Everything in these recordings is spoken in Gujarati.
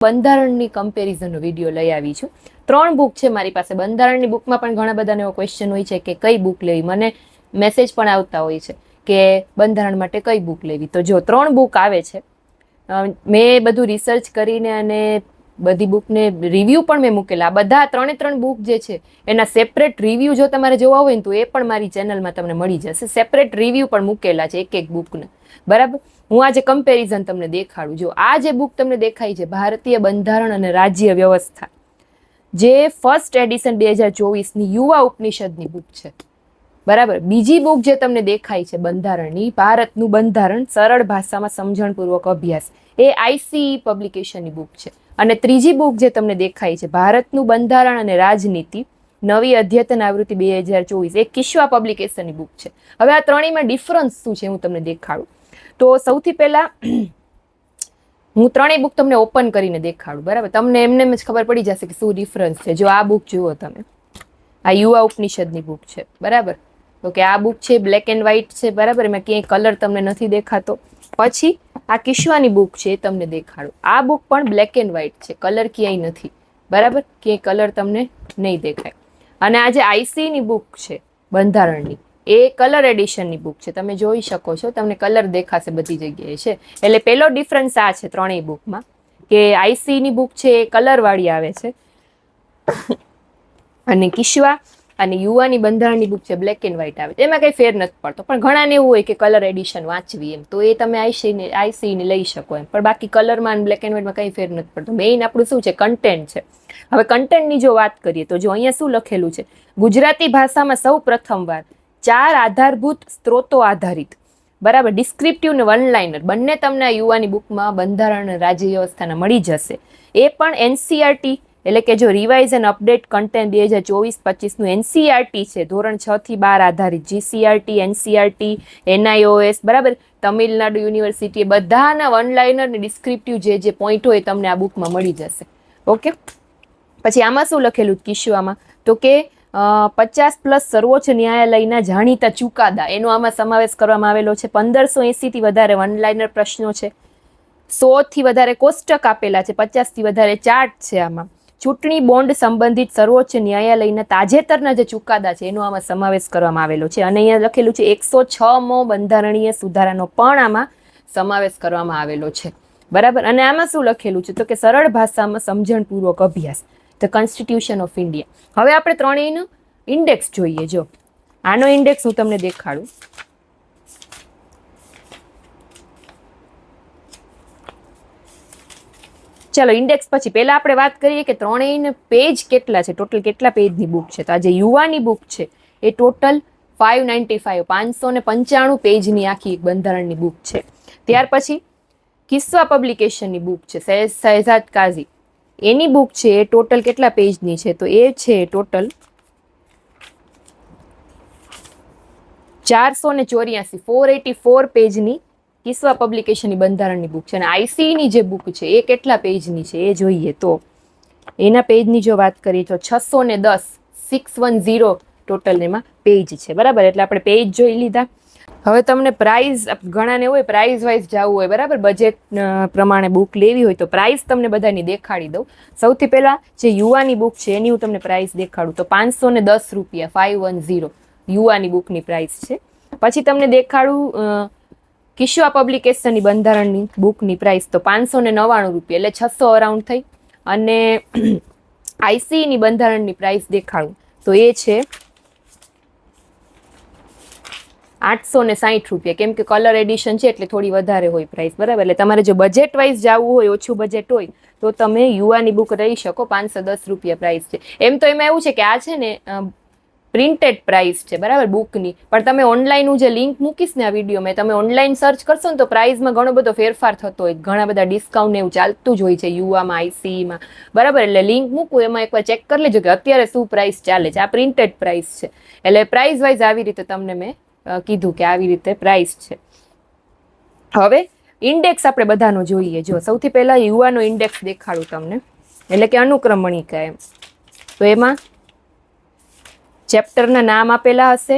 બંધારણની કમ્પેરિઝનનો વીડિયો લઈ આવી છું. ત્રણ બુક છે મારી પાસે. બંધારણની બુકમાં પણ ઘણા બધાને એવો ક્વેશ્ચન હોય છે કે કઈ બુક લેવી? મને મેસેજ પણ આવતા હોય છે કે બંધારણ માટે કઈ બુક લેવી? તો જો ત્રણ બુક આવે છે મેં બધું રિસર્ચ કરીને અને બધી બુકને રિવ્યૂ પણ મેં મૂકેલા. બધા ત્રણે ત્રણ બુક જે છે, એના સેપરેટ રિવ્યૂ જો તમારે જોવા હોય ને તો એ પણ મારી ચેનલમાં તમને મળી જશે. સેપરેટ રિવ્યૂ પણ મૂકેલા છે એક એક બુકને બરાબર? હું આજે કમ્પેરિઝન તમને દેખાડું, જો આ જે બુક તમને દેખાય છે, ભારતીય બંધારણ અને રાજ્ય વ્યવસ્થા, જે ફર્સ્ટ એડિશન બે હજાર ચોવીસની યુવા ઉપનિષદની બુક છે. બરાબર? બીજી બુક જે તમને દેખાય છે બંધારણની, ભારતનું બંધારણ સરળ ભાષામાં સમજણપૂર્વક અભ્યાસ, એ આઈસીઈ પબ્લિકેશનની બુક છે. અને ત્રીજી બુક જે તમને દેખાય છે, ભારતનું બંધારણ અને રાજનીતિ, નવી અધ્યતન આવૃત્તિ બે હજાર ચોવીસ, એ કિશ્વા પબ્લિકેશનની બુક છે. હવે આ ત્રણેયમાં ડિફરન્સ શું છે, હું તમને દેખાડું. તો સૌથી પહેલાં, હું ત્રણેય બુક તમને ઓપન કરીને દેખાડું, બરાબર? તમને એમને એમ જ ખબર પડી જશે કે શું ડિફરન્સ છે. જો આ બુક જુઓ તમે, આ યુવા ઉપનિષદની બુક છે, બરાબર? તો કે આ બુક છે બ્લેક એન્ડ વ્હાઇટ છે, બરાબર? એમાં ક્યાંય કલર તમને નથી દેખાતો. પછી આ કિશ્વાની બુક છે તમને દેખાડું. આ બુક પણ બ્લેક એન્ડ વ્હાઇટ છે કલર ક્યાંય નથી. બરાબર? ક્યાંય કલર તમને નહીં દેખાય. અને આ જે આઈસીની બુક છે, બંધારણની, એ કલર એડિશનની બુક છે. તમે જોઈ શકો છો, તમને કલર દેખાશે બધી જગ્યાએ, છે. એટલે પહેલો ડિફરન્સ આ છે ત્રણેય બુકમાં કે આઈસીની બુક છે એ કલરવાળી આવે છે. અને કિશ્વા અને યુવાની બંધારણની બુક છે બ્લેક એન્ડ વ્હાઇટ આવે. એમાં કંઈ ફેર નથી પડતો. પણ ઘણાને એવું હોય કે કલર એડિશન વાંચવી એમ. તો એ તમે આઈસીને આઈસીને લઈ શકો એમ. પણ બાકી કલરમાં અને બ્લેક એન્ડ વ્હાઇટમાં કંઈ ફેર નથી પડતો. મેઇન આપણું શું છે? કન્ટેન્ટ છે. હવે કન્ટેન્ટની જો વાત કરીએ તો જો અહીંયા શું લખેલું છે? ગુજરાતી ભાષામાં સૌ પ્રથમવાર ચાર આધારભૂત સ્ત્રોતો આધારિત. બરાબર? ડિસ્ક્રિપ્ટિવ ને વન લાઇનર બંને તમને યુવાની બુકમાં બંધારણ રાજ્ય વ્યવસ્થાના મળી જશે. એ પણ એનસીઆરટી એટલે કે જો રિવાઇઝ એન્ડ અપડેટ કન્ટેન્ટ બે હજાર ચોવીસ પચીસનું એનસીઆરટી છે, ધોરણ છ થી બાર આધારિત જીસીઆરટી એનસીઆરટી એનઆઈઓએસ બરાબર? તમિલનાડુ યુનિવર્સિટી બધાના વન લાઇનર ને ડિસ્ક્રિપ્ટિવ જે જે પોઈન્ટ હોય તમને આ બુકમાં મળી જશે. ઓકે પછી આમાં શું લખેલું કિશ્વામાં તો કે પચાસ પ્લસ સર્વોચ્ચ ન્યાયાલયના જાણીતા ચુકાદા, એનો આમાં સમાવેશ કરવામાં આવેલો છે. પંદરસો એંસીથી વધારે વન લાઇનર પ્રશ્નો છે. સોથી વધારે કોષ્ટક આપેલા છે. પચાસથી વધારે ચાર્ટ છે આમાં. ચૂંટણી બોન્ડ સંબંધિત સર્વોચ્ચ ન્યાયાલયના તાજેતરના જે ચુકાદા છે, એનો આમાં સમાવેશ કરવામાં આવેલો છે. અને અહીંયા લખેલું છે, એકસો છ મો બંધારણીય સુધારાનો પણ આમાં સમાવેશ કરવામાં આવેલો છે. બરાબર? અને આમાં શું લખેલું છે? તો કે સરળ ભાષામાં સમજણપૂર્વક અભ્યાસ, ધ કોન્સ્ટિટ્યુશન ઓફ ઇન્ડિયા. હવે આપણે ત્રણેયનો ઇન્ડેક્સ જોઈએ. જો, આનો ઇન્ડેક્સ હું તમને દેખાડું. ચાલો ઇન્ડેક્સ પછી પહેલા આપણે વાત કરીએ કે ત્રણેયને પેજ કેટલા છે? ટોટલ કેટલા પેજની બુક છે? તો આ જે યુવાની બુક છે. એ ટોટલ ફાઇવ નાઇન્ટી ફાઇવ પાંચસો ને પંચાણું પેજની આખી બંધારણની બુક છે. ત્યાર પછી કિસ્સા પબ્લિકેશનની બુક છે શહેજાદ કાઝી. એની બુક છે, એ ટોટલ કેટલા પેજની છે? તો એ છે ટોટલ ચારસો ને ચોર્યાસી ફોર એટી ફોર પેજની કિસ્વા પબ્લિકેશનની બંધારણની બુક છે અને આઈસીની જે બુક છે, એ કેટલા પેજની છે, એ જોઈએ તો. એના પેજની જો વાત કરીએ તો છસો ને દસ સિક્સ વન ઝીરો ટોટલ એમાં પેજ છે. બરાબર? એટલે આપણે પેજ જોઈ લીધા. હવે તમને પ્રાઇઝ ઘણાને હોય પ્રાઇઝ વાઇઝ જવું હોય, બરાબર? બજેટ પ્રમાણે બુક લેવી હોય તો પ્રાઇસ તમને બધાની દેખાડી દઉં. સૌથી પહેલાં જે યુવાની બુક છે, એની હું તમને પ્રાઇસ દેખાડું. તો પાંચસો ને દસ રૂપિયા ફાઇવ વન ઝીરો યુવાની બુકની પ્રાઇસ છે. પછી તમને દેખાડું કિશ્વા પબ્લિકેશનની બંધારણની બુકની પ્રાઇસ તો પાંચસો ને નવ્વાણું રૂપિયા એટલે છસો અરાઉન્ડ થઈ. અને આઈસીની બંધારણની પ્રાઇસ દેખાડું તો એ છે આઠસો ને સાહીઠ રૂપિયા. કેમ કે કલર એડિશન છે એટલે થોડી વધારે હોય પ્રાઇસ બરાબર? એટલે તમારે જો બજેટ વાઇઝ જવું હોય, ઓછું બજેટ હોય, તો તમે યુવાની બુક રહી શકો, પાંચસો દસ રૂપિયા પ્રાઇસ છે. એમ તો એમાં એવું છે કે આ છે ને પ્રિન્ટેડ પ્રાઇસ છે, બરાબર, બુકની. પણ તમે ઓનલાઈનનું જે લિંક મૂકીશ ને આ વિડીયોમાં તમે ઓનલાઈન સર્ચ કરશો ને તો પ્રાઇઝમાં ઘણો બધો ફેરફાર થતો હોય. ઘણા બધા ડિસ્કાઉન્ટ એવું ચાલતું જ હોય છે, યુવામાં આઈસીઈમાં બરાબર, એટલે લિંક મૂકું, એમાં એકવાર ચેક કરી લેજો કે અત્યારે શું પ્રાઇસ ચાલે છે. આ પ્રિન્ટેડ પ્રાઇસ છે. એટલે પ્રાઇસ વાઇઝ આવી રીતે તમને મેં કીધું કે આવી રીતે પ્રાઇસ છે. હવે ઇન્ડેક્સ આપણે બધાનો જોઈએ. જો, સૌથી પહેલાં યુવાનો ઇન્ડેક્સ દેખાડું તમને. એટલે કે અનુક્રમણિકા એમ. તો એમાં ચેપ્ટરના નામ આપેલા હશે?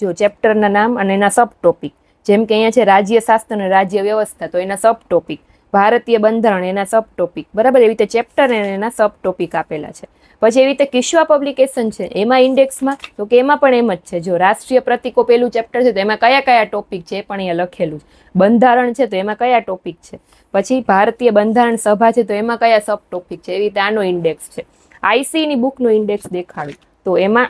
જો ચેપ્ટરના નામ અને એના સબ ટોપિક જેમ કે અહીંયા છે રાજ્ય શાસ્ત્ર અને રાજ્ય વ્યવસ્થા, તો એના સબ ટોપિક ભારતીય બંધારણ એના સબ ટોપિક બરાબર? એવી રીતે ચેપ્ટર અને એના સબ ટોપિક આપેલા છે. પછી એવી રીતે કિશ્વા પબ્લિકેશન છે, એમાં ઇન્ડેક્સમાં તો કે એમાં પણ એમ જ છે. જો રાષ્ટ્રીય પ્રતિકો પેલું ચેપ્ટર છે, તો એમાં કયા કયા ટોપિક છે એ પણ અહીંયા લખેલું છે. બંધારણ છે, તો એમાં કયા ટોપિક છે? પછી ભારતીય બંધારણ સભા છે, તો એમાં કયા સબ ટોપિક છે? એવી રીતે આનો ઇન્ડેક્સ છે. આઈસી ની બુકનો ઇન્ડેક્સ દેખાડું તો એમાં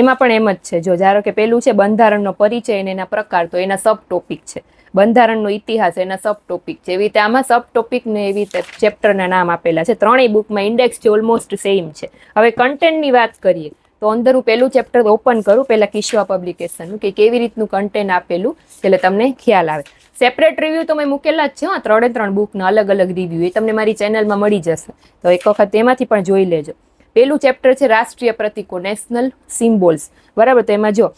એમાં પણ એમ જ છે. જો ધારો કે પેલું છે બંધારણનો પરિચય અને એના પ્રકાર, તો એના સબ ટોપિક છે. બંધારણનો ઇતિહાસ એના સબ ટોપિક છે. એવી રીતે આમાં સબ ટોપિકને એવી રીતે ચેપ્ટરના નામ આપેલા છે. ત્રણેય બુકમાં ઇન્ડેક્સ છે ઓલમોસ્ટ સેમ છે. હવે કન્ટેન્ટની વાત કરીએ, તો અંદર હું પેલું ચેપ્ટર ઓપન કરું, પહેલાં કિશ્વા પબ્લિકેશનનું કે કેવી રીતનું કન્ટેન્ટ આપેલું, એટલે તમને ખ્યાલ આવે. સેપરેટ રિવ્યૂ તો મેં મૂકેલા જ છે, હા, ત્રણે ત્રણ બુકના અલગ અલગ રિવ્યૂ એ તમને મારી ચેનલમાં મળી જશે. તો એક વખત તેમાંથી પણ જોઈ લેજો. પહેલું ચેપ્ટર છે રાષ્ટ્રીય પ્રતિકો નેશનલ સિમ્બોલ્સ બરાબર? તો એમાં જો,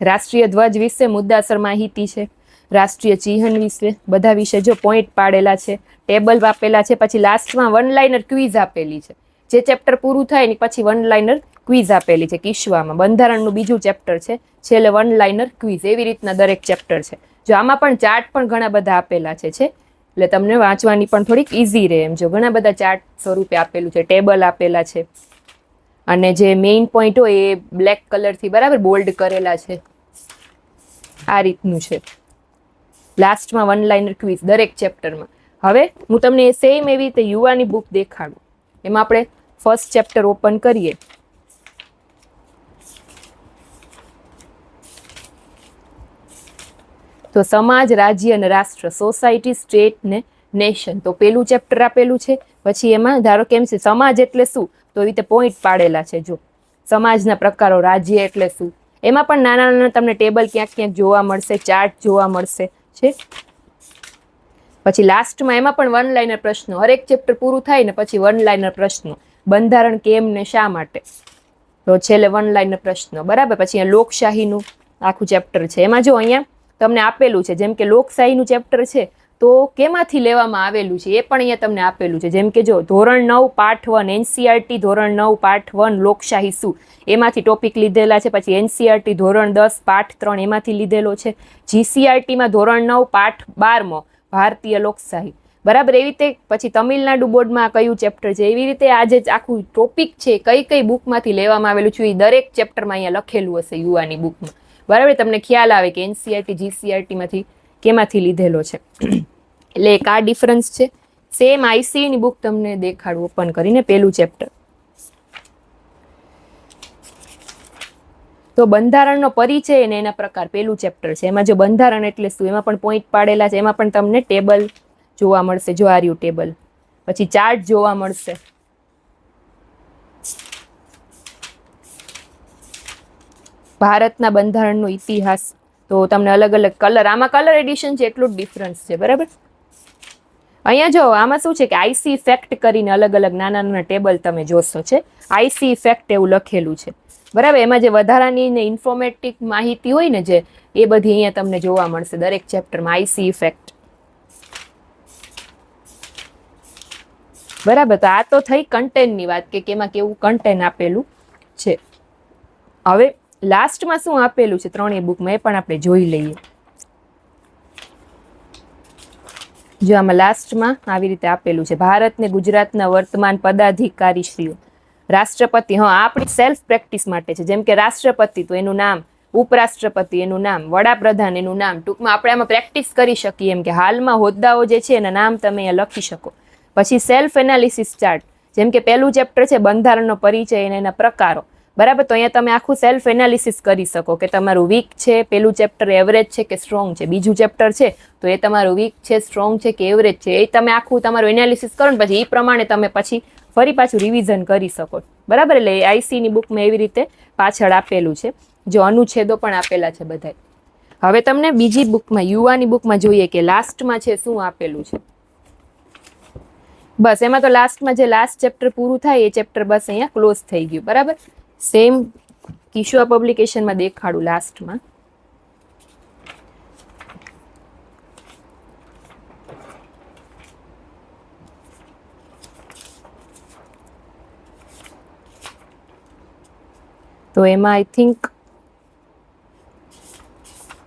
રાષ્ટ્રીય ધ્વજ વિશે મુદ્દાસર માહિતી છે, રાષ્ટ્રીય ચિહ્ન વિશે, બધા વિશે જો પોઈન્ટ પાડેલા છે ટેબલ આપેલા છે, પછી લાસ્ટમાં વન લાઇનર ક્વિઝ આપેલી છે. જે ચેપ્ટર પૂરું થાય ને પછી વન લાઇનર ક્વિઝ આપેલી છે કિશ્વામાં બંધારણનું બીજું ચેપ્ટર છે, છેલ્લે વન લાઇનર ક્વિઝ એવી રીતના દરેક ચેપ્ટર છે. જો આમાં પણ ચાર્ટ પણ ઘણા બધા આપેલા છે છે. એટલે તમને વાંચવાની પણ થોડીક ઇઝી રહે એમ. જો ઘણા બધા ચાર્ટ સ્વરૂપે આપેલું છે, ટેબલ આપેલા છે. અને જે મેઇન પોઈન્ટ હોય એ બ્લેક કલરથી બરાબર બોલ્ડ કરેલા છે. આ રીતનું છે. લાસ્ટમાં વન લાઇનર ક્વિઝ દરેક ચેપ્ટરમાં હવે હું તમને સેમ એવી રીતે યુવાની બુક દેખાડું. એમાં આપણે ફર્સ્ટ ચેપ્ટર ઓપન કરીએ. તો સમાજ, રાજ્ય અને રાષ્ટ્ર, સોસાયટી, સ્ટેટ ને નેશન. તો પેલું ચેપ્ટર આપેલું છે. પછી એમાં ધારો કેમ છે, સમાજ એટલે શું? તો એ રીતે પોઈન્ટ પાડેલા છે, જો. સમાજના પ્રકારો, રાજ્ય એટલે શું? એમાં પણ નાના નાના તમને ટેબલ ક્યાંક ક્યાંક જોવા મળશે, ચાર્ટ જોવા મળશે, છે. પછી લાસ્ટમાં એમાં પણ વન લાઇનર પ્રશ્નો. હરેક ચેપ્ટર પૂરું થાય ને પછી વન લાઇનર પ્રશ્નો. બંધારણ કેમ ને શા માટે? તો છેલ્લે વન લાઇનર પ્રશ્નો. બરાબર? પછી અહીંયા લોકશાહીનું આખું ચેપ્ટર છે. એમાં જો અહીંયા તમને આપેલું છે. જેમ કે લોકશાહીનું ચેપ્ટર છે, તો કેમાંથી લેવામાં આવેલું છે એ પણ અહીંયા તમને આપેલું છે. જેમ કે જો, ધોરણ નવ, પાઠ વન એનસીઆરટી ધોરણ નવ, પાઠ વન, લોકશાહી શું? એમાંથી ટોપિક લીધેલા છે, પછી એનસીઆરટી ધોરણ દસ, પાઠ ત્રણ એમાંથી લીધેલો છે. જીસીઆરટીમાં ધોરણ નવ, પાઠ બારમો, ભારતીય લોકશાહી. બરાબર, એવી રીતે પછી તમિલનાડુ બોર્ડમાં કયું ચેપ્ટર છે? એવી રીતે આજે આખું ટોપિક છે, કઈ કઈ બુકમાંથી લેવામાં આવેલું છે, એ દરેક ચેપ્ટરમાં અહીંયા લખેલું હશે યુવાની બુકમાં બરાબર? તમને ખ્યાલ આવે કે એનસીઆરટી જીસીઆરટીમાંથી કેમાંથી લીધેલો છે? એટલે એક આ ડિફરન્સ છે. સેમ આઈસીની બુક તમને દેખાડું ઓપન કરીને પેલું ચેપ્ટર તો બંધારણનો પરિચય અને એના પ્રકાર પેલું ચેપ્ટર છે. એમાં જો બંધારણ એટલે શું? એમાં પણ પોઈન્ટ પાડેલા છે. એમાં પણ તમને ટેબલ જોવા મળશે. જો આર્યું ટેબલ પછી ચાર્ટ જોવા મળશે. ભારતના બંધારણનો ઇતિહાસ. તો તમને અલગ અલગ કલર, આમાં કલર એડિશન છે એટલું જ ડિફરન્સ છે, બરાબર? અહીંયા જો, આમાં શું છે કે આઈસી ઇફેક્ટ કરીને અલગ અલગ નાના નાના ટેબલ તમે જોશો છે. આઈસી ઇફેક્ટ એવું લખેલું છે. બરાબર? એમાં જે વધારાની ને ઇન્ફોર્મેટિક માહિતી હોય ને જે, એ બધી અહીંયા તમને જોવા મળશે દરેક ચેપ્ટરમાં આઈસી ઇફેક્ટ બરાબર? તો આ તો થઈ કન્ટેન્ટની વાત કે કેમાં કેવું કન્ટેન્ટ આપેલું છે. હવે લાસ્ટમાં શું આપેલું છે? ત્રણેય બુકમાં એ પણ આપણે જોઈ લઈએ. જો આમાં લાસ્ટમાં આવી રીતે આપેલું છે. ભારતને ગુજરાતના વર્તમાન પદાધિકારીશ્રીઓ. રાષ્ટ્રપતિ, હા આપણી સેલ્ફ પ્રેક્ટિસ માટે છે. જેમ કે રાષ્ટ્રપતિ, તો એનું નામ, ઉપરાષ્ટ્રપતિ એનું નામ, વડાપ્રધાન એનું નામ, ટૂંકમાં આપણે આમાં પ્રેક્ટિસ કરી શકીએ એમ કે હાલમાં હોદ્દાઓ જે છે એના નામ તમે અહીંયા લખી શકો. પછી સેલ્ફ એનાલિસિસ ચાર્ટ જેમ કે પહેલું ચેપ્ટર છે બંધારણનો પરિચય અને એના પ્રકારો. બરાબર? તો અહીંયા તમે આખું સેલ્ફ એનાલિસિસ કરી શકો કે તમારું વીક છે, પેલું ચેપ્ટર એવરેજ છે કે સ્ટ્રોંગ છે? બીજું ચેપ્ટર છે, તો એ તમારું વીક છે સ્ટ્રોંગ છે કે એવરેજ છે? એ તમે આખું તમારું એનાલિસિસ કરો ને પછી એ પ્રમાણે તમે પછી ફરી પાછું રિવિઝન કરી શકો. બરાબર? એટલે આઈસીની બુકમાં એવી રીતે પાછળ આપેલું છે. જો અનુચ્છેદો પણ આપેલા છે બધાય. હવે તમને બીજી બુકમાં યુવાની બુકમાં જોઈએ કે લાસ્ટમાં છે શું આપેલું છે. બસ, એમાં તો લાસ્ટમાં જે લાસ્ટ ચેપ્ટર પૂરું થાય, એ ચેપ્ટર બસ અહીંયા ક્લોઝ થઈ ગયું. બરાબર? સેમ કિશોર પબ્લિકેશનમાં દેખાડું લાસ્ટમાં તો એમાં આઈ થિંક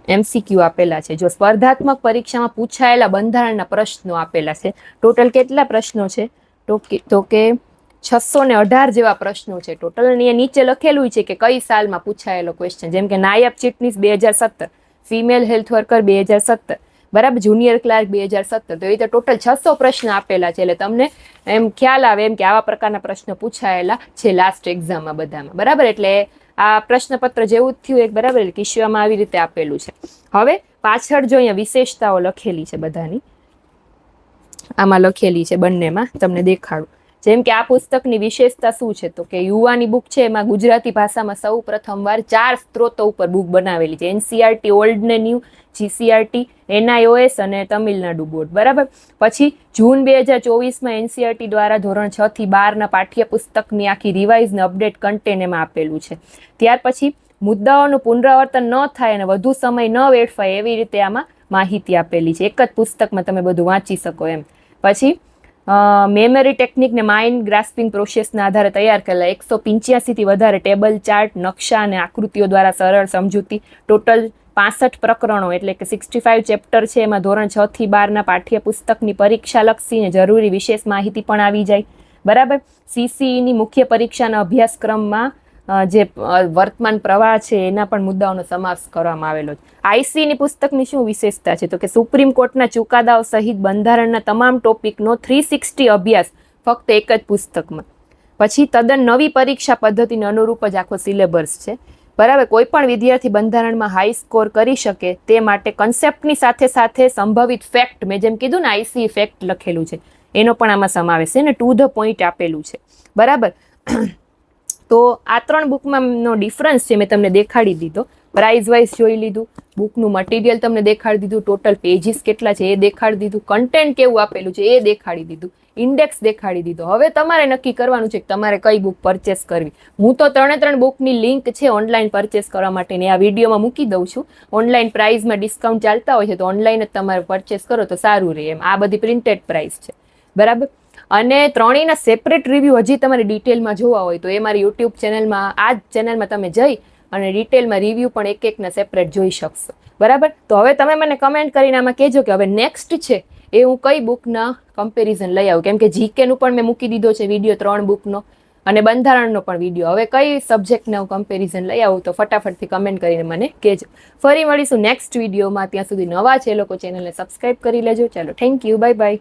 એમસીક્યુ આપેલા છે. જો સ્પર્ધાત્મક પરીક્ષામાં પૂછાયેલા બંધારણના પ્રશ્નો આપેલા છે. ટોટલ કેટલા પ્રશ્નો છે? તો કે છસો ને અઢાર જેવા પ્રશ્નો છે. ટોટલ અને એ નીચે લખેલું છે કે કઈ સાલમાં પૂછાયેલો ક્વેશ્ચન જેમ કે નાયબ ચીટનીસ બે હજાર સત્તર ફિમેલ હેલ્થ વર્કર બે હજાર સત્તર, બરાબર? જુનિયર ક્લાર્ક બે હજાર સત્તર. તો એ રીતે ટોટલ છસો પ્રશ્ન આપેલા છે. એટલે તમને એમ ખ્યાલ આવે એમ કે આવા પ્રકારના પ્રશ્ન પૂછાયેલા છે લાસ્ટ એક્ઝામમાં બધામાં. બરાબર? એટલે આ પ્રશ્નપત્ર જેવું જ થયું એક, બરાબર? કિસ્સામાં આવી રીતે આપેલું છે. હવે પાછળ જો અહીંયા વિશેષતાઓ લખેલી છે બધાની, આમાં લખેલી છે બંનેમાં. તમને દેખાડું. જેમ કે આ પુસ્તકની વિશેષતા શું છે? તો કે યુવાની બુક છે, એમાં ગુજરાતી ભાષામાં સૌ પ્રથમવાર ચાર સ્ત્રોતો ઉપર બુક બનાવેલી છે. એનસીઆરટી ઓલ્ડ ને ન્યૂ જીસીઆરટી એનઆઈઓએસ અને તમિલનાડુ બોર્ડ. બરાબર? પછી જૂન બે હજાર ચોવીસમાં એનસીઆરટી દ્વારા ધોરણ છ થી બારના પાઠ્યપુસ્તકની આખી રિવાઇઝ ને અપડેટ કન્ટેન એમાં આપેલું છે. ત્યાર પછી મુદ્દાઓનું પુનરાવર્તન ન થાય અને વધુ સમય ન વેડફાય એવી રીતે આમાં માહિતી આપેલી છે. એક જ પુસ્તકમાં તમે બધું વાંચી શકો એમ. પછી મેમરી ટેકનિક ને માઇન્ડ ગ્રાસ્પિંગ પ્રોસેસના આધારે તૈયાર કરેલા. એકસો પંચ્યાસીથી વધારે ટેબલ ચાર્ટ નકશા અને આકૃતિઓ દ્વારા સરળ સમજૂતી. ટોટલ પાસઠ પ્રકરણો, એટલે કે સિક્સટી ફાઇવ ચેપ્ટર છે. એમાં ધોરણ છ થી બારના પાઠ્યપુસ્તકની પરીક્ષા લક્ષીને જરૂરી વિશેષ માહિતી પણ આવી જાય. બરાબર? સીસીઈની મુખ્ય પરીક્ષાના અભ્યાસક્રમમાં જે વર્તમાન પ્રવાહ છે, એના પણ મુદ્દાઓનો સમાવેશ કરવામાં આવેલો છે. આઈસીની પુસ્તકની શું વિશેષતા છે? તો કે સુપ્રીમ કોર્ટના ચુકાદાઓ સહિત બંધારણના તમામ ટોપિકનો થ્રી સિક્સટી અભ્યાસ ફક્ત એક જ પુસ્તકમાં. પછી તદ્દન નવી પરીક્ષા પદ્ધતિને અનુરૂપ જ આખો સિલેબસ છે. બરાબર, કોઈ પણ વિદ્યાર્થી બંધારણમાં હાઈ સ્કોર કરી શકે તે માટે કન્સેપ્ટની સાથે સાથે સંભવિત ફેક્ટ, મેં જેમ કીધું ને, આઈસી ફેક્ટ લખેલું છે. એનો પણ આમાં સમાવેશ છે ને ટુ ધ પોઈન્ટ આપેલું છે. બરાબર? તો આ ત્રણ બુકમાં ડિફરન્સ છે, મેં તમને દેખાડી દીધો. પ્રાઇઝ વાઇઝ જોઈ લીધું બુકનું મટીરિયલ તમને દેખાડી દીધું ટોટલ પેજીસ કેટલા છે એ દેખાડી દીધું કન્ટેન્ટ કેવું આપેલું છે એ દેખાડી દીધું ઇન્ડેક્સ દેખાડી દીધો. હવે તમારે નક્કી કરવાનું છે કે તમારે કઈ બુક પરચેસ કરવી. હું તો ત્રણે ત્રણ બુકની લિંક છે ઓનલાઈન પરચેસ કરવા માટેની, આ વિડીયોમાં મૂકી દઉં છું. ઓનલાઈન પ્રાઇઝમાં ડિસ્કાઉન્ટ ચાલતા હોય છે, તો ઓનલાઈન જ તમારે પરચેસ કરો તો સારું રહે એમ. આ બધી પ્રિન્ટેડ પ્રાઇસ છે. બરાબર? અને ત્રણેયના સેપરેટ રિવ્યૂ હજી તમારે ડિટેલમાં જોવા હોય તો એ મારી યુટ્યુબ ચેનલમાં આ જ ચેનલમાં તમે જઈ અને ડિટેલમાં રિવ્યૂ પણ એક એકના સેપરેટ જોઈ શકશો. બરાબર? તો હવે તમે મને કમેન્ટ કરીને આમાં કહેજો કે હવે નેક્સ્ટ છે એ હું કઈ બુકના કમ્પેરિઝન લઈ આવું. કેમ કે જીકેનું પણ મેં મૂકી દીધો છે વીડિયો ત્રણ બુકનો અને બંધારણનો પણ વીડિયો હવે કઈ સબ્જેક્ટને હું કમ્પેરિઝન લઈ આવું તો ફટાફટથી કમેન્ટ કરીને મને કહેજો. ફરી મળીશું નેક્સ્ટ વિડીયોમાં ત્યાં સુધી નવા છે લોકો ચેનલને સબસ્ક્રાઈબ કરી લેજો. ચાલો થેન્ક યુ બાય બાય